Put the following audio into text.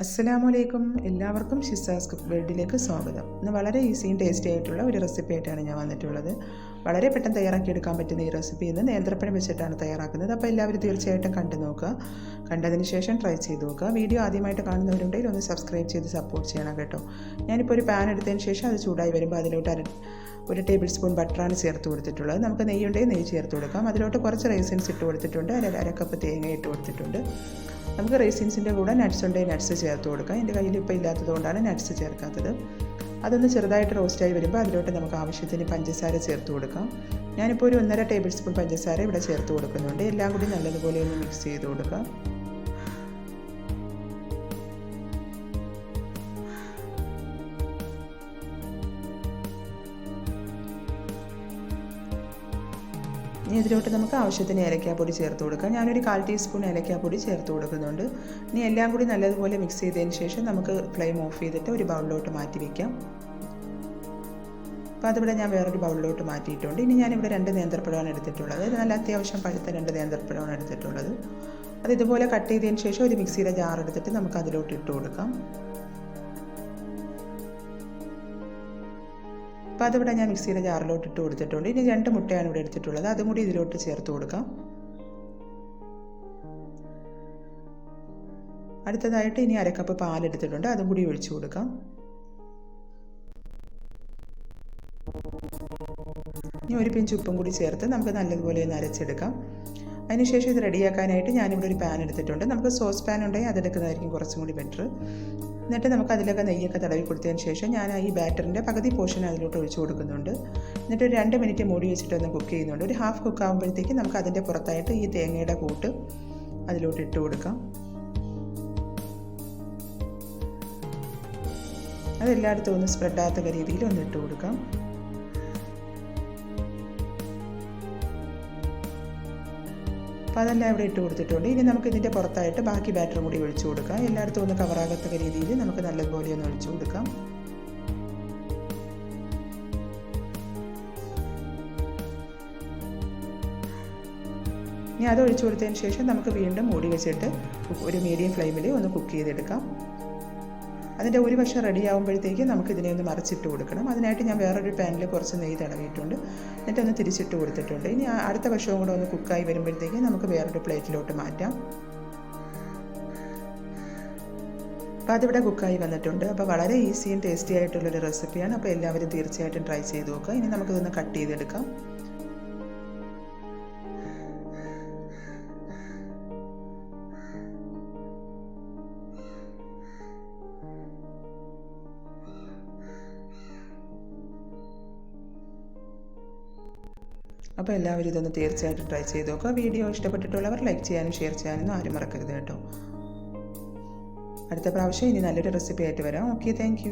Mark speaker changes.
Speaker 1: അസ്സലാമു അലൈക്കും എല്ലാവർക്കും ഷിസാസ് കുക്ക് വേൾഡിലേക്ക് സ്വാഗതം. ഇന്ന് വളരെ ഈസിയും ടേസ്റ്റി ആയിട്ടുള്ള ഒരു റെസിപ്പി ആയിട്ടാണ് ഞാൻ വന്നിട്ടുള്ളത്. വളരെ പെട്ടെന്ന് തയ്യാറാക്കി എടുക്കാൻ പറ്റുന്ന ഈ റെസിപ്പി ഇന്ന് നേന്ത്രപ്പഴം വെച്ചിട്ടാണ് തയ്യാറാക്കുന്നത്. അപ്പോൾ എല്ലാവരും തീർച്ചയായിട്ടും കണ്ടു നോക്കുക. കണ്ടതിന് ശേഷം ട്രൈ ചെയ്ത് നോക്കുക. വീഡിയോ ആദ്യമായിട്ട് കാണുന്നവരുണ്ടെങ്കിൽ ഒന്ന് സബ്സ്ക്രൈബ് ചെയ്ത് സപ്പോർട്ട് ചെയ്യണം കേട്ടോ. ഞാനിപ്പോൾ ഒരു പാൻ എടുത്തതിന് ശേഷം അത് ചൂടായി വരുമ്പോൾ അതിലോട്ട് അര ഒരു ടേബിൾ സ്പൂൺ ബട്ടറാണ് ചേർത്ത് കൊടുത്തിട്ടുള്ളത്. നമുക്ക് നെയ്യുണ്ടെങ്കിൽ നെയ്യ് ചേർത്ത് കൊടുക്കാം. അതിലോട്ട് കുറച്ച് റൈസിൻസ് ഇട്ട് കൊടുത്തിട്ടുണ്ട്. അര അരക്കപ്പ് കപ്പ് തേങ്ങ ഇട്ട് കൊടുത്തിട്ടുണ്ട്. നമുക്ക് റേസിൻസിന്റെ കൂടെ നട്ട്സ് ഉണ്ടെങ്കിൽ നട്ട്സ് ചേർത്ത് കൊടുക്കാം. എന്റെ കയ്യിൽ ഇപ്പോൾ ഇല്ലാത്തത് കൊണ്ടാണ് നട്ട്സ് ചേർക്കാത്തത്. അതൊന്ന് ചെറുതായിട്ട് റോസ്റ്റായി വരുമ്പോൾ അതിലോട്ട് നമുക്ക് ആവശ്യത്തിന് പഞ്ചസാര ചേർത്ത് കൊടുക്കാം. ഞാനിപ്പോൾ ഒരു ഒന്നര ടേബിൾ സ്പൂൺ പഞ്ചസാര ഇവിടെ ചേർത്ത് കൊടുക്കുന്നുണ്ട്. എല്ലാം കൂടി നല്ലതുപോലെ ഒന്ന് മിക്സ് ചെയ്ത് കൊടുക്കാം. ഇനി ഇതിലോട്ട് നമുക്ക് ആവശ്യത്തിന് ഏലക്കാപ്പൊടി ചേർത്ത് കൊടുക്കാം. ഞാനൊരു കാൽ ടീസ്പൂൺ ഏലക്കാപ്പൊടി ചേർത്ത് കൊടുക്കുന്നുണ്ട്. ഇനി എല്ലാം കൂടി നല്ലതുപോലെ മിക്സ് ചെയ്തതിന് ശേഷം നമുക്ക് ഫ്ലെയിം ഓഫ് ചെയ്തിട്ട് ഒരു ബൗളിലോട്ട് മാറ്റി വയ്ക്കാം അപ്പോൾ അതിവിടെ ഞാൻ വേറൊരു ബൗളിലോട്ട് മാറ്റിയിട്ടുണ്ട്. ഇനി ഞാനിവിടെ രണ്ട് നേന്ത്രപ്പഴമാണ് എടുത്തിട്ടുള്ളത്. നല്ല അത്യാവശ്യം പഴുത്ത രണ്ട് നേന്ത്രപ്പഴമാണ് എടുത്തിട്ടുള്ളത്. അത് ഇതുപോലെ കട്ട് ചെയ്തതിന് ശേഷം ഒരു മിക്സിയുടെ ജാർ എടുത്തിട്ട് നമുക്ക് അതിലോട്ട് ഇട്ട് കൊടുക്കാം. അപ്പോൾ അതിവിടെ ഞാൻ മിക്സിയുടെ ജാറിലോട്ട് ഇട്ട് കൊടുത്തിട്ടുണ്ട്. ഇനി രണ്ട് മുട്ടയാണ് ഇവിടെ എടുത്തിട്ടുള്ളത്. അതും കൂടി ഇതിലോട്ട് ചേർത്ത് കൊടുക്കാം. അടുത്തതായിട്ട് ഇനി അരക്കപ്പ് പാലെടുത്തിട്ടുണ്ട് അതും കൂടി ഒഴിച്ചു കൊടുക്കാം. ഇനി ഒരു പിഞ്ച് ഉപ്പും കൂടി ചേർത്ത് നമുക്ക് നല്ലതുപോലെ ഒന്ന് അരച്ചെടുക്കാം. അതിനുശേഷം ഇത് റെഡിയാക്കാനായിട്ട് ഞാനിവിടെ ഒരു പാൻ എടുത്തിട്ടുണ്ട്. നമുക്ക് സോസ് പാൻ ഉണ്ടെങ്കിൽ അതെടുക്കുന്നതായിരിക്കും കുറച്ചും കൂടി ബെറ്റർ എന്നിട്ട് നമുക്ക് അതിലൊക്കെ നെയ്യൊക്കെ തടവി കൊടുത്തതിന് ശേഷം ഞാൻ ഈ ബാറ്ററിന്റെ പകുതി പോർഷൻ അതിലോട്ട് ഒഴിച്ചു കൊടുക്കുന്നുണ്ട്. എന്നിട്ട് ഒരു രണ്ട് മിനിറ്റ് മൂടി വെച്ചിട്ട് ഒന്ന് കുക്ക് ചെയ്യുന്നുണ്ട്. ഒരു ഹാഫ് കുക്ക് ആകുമ്പോഴത്തേക്ക് നമുക്ക് അതിന്റെ പുറത്തായിട്ട് ഈ തേങ്ങയുടെ കൂട്ട് അതിലോട്ട് ഇട്ട് കൊടുക്കാം. അതെല്ലായിടത്തും ഒന്ന് സ്പ്രെഡാകത്തക്ക രീതിയിൽ ഒന്ന് ഇട്ട് കൊടുക്കാം. അപ്പോൾ അതെല്ലാം ഇവിടെ ഇട്ട് കൊടുത്തിട്ടുണ്ട്. ഇനി നമുക്ക് ഇതിന്റെ പുറത്തായിട്ട് ബാക്കി ബാറ്ററും കൂടി ഒഴിച്ചു കൊടുക്കാം. എല്ലായിടത്തും ഒന്ന് കവറാകത്തക്ക രീതിയിൽ നമുക്ക് നല്ലതുപോലെ ഒന്ന് ഒഴിച്ചു കൊടുക്കാം. ഇനി അത് ഒഴിച്ചു കൊടുത്തതിന് ശേഷം നമുക്ക് വീണ്ടും മൂടി വെച്ചിട്ട് ഒരു മീഡിയം ഫ്ലെയിമിൽ ഒന്ന് കുക്ക് ചെയ്തെടുക്കാം. അതിന്റെ ഒരു വശം റെഡി ആകുമ്പോഴത്തേക്ക് നമുക്ക് ഇതിനെ ഒന്ന് മറിച്ചിട്ട് കൊടുക്കണം. അതിനായിട്ട് ഞാൻ വേറൊരു പാനിൽ കുറച്ച് നെയ്യ് തടവിയിട്ടുണ്ട്. എന്നിട്ടൊന്ന് തിരിച്ചിട്ട് കൊടുത്തിട്ടുണ്ട്. ഇനി അടുത്ത വശവും കൂടെ ഒന്ന് കുക്കായി വരുമ്പോഴത്തേക്ക് നമുക്ക് വേറൊരു പ്ലേറ്റിലോട്ട് മാറ്റാം. അപ്പോൾ അതിവിടെ കുക്കായി വന്നിട്ടുണ്ട്. അപ്പോൾ വളരെ ഈസിയും ടേസ്റ്റി ആയിട്ടുള്ളൊരു റെസിപ്പിയാണ് അപ്പോൾ എല്ലാവരും തീർച്ചയായിട്ടും ട്രൈ ചെയ്ത് നോക്കുക. ഇനി നമുക്കിതൊന്ന് കട്ട് ചെയ്തെടുക്കാം. അപ്പോൾ എല്ലാവരും ഇതൊന്ന് തീർച്ചയായിട്ടും ട്രൈ ചെയ്ത് നോക്കുക. വീഡിയോ ഇഷ്ടപ്പെട്ടിട്ടുള്ളവർ ലൈക്ക് ചെയ്യാനും ഷെയർ ചെയ്യാനും ആരും മറക്കരുത് കേട്ടോ. അടുത്ത പ്രാവശ്യം ഇനി നല്ലൊരു റെസിപ്പി ആയിട്ട് വരാം. Okay thank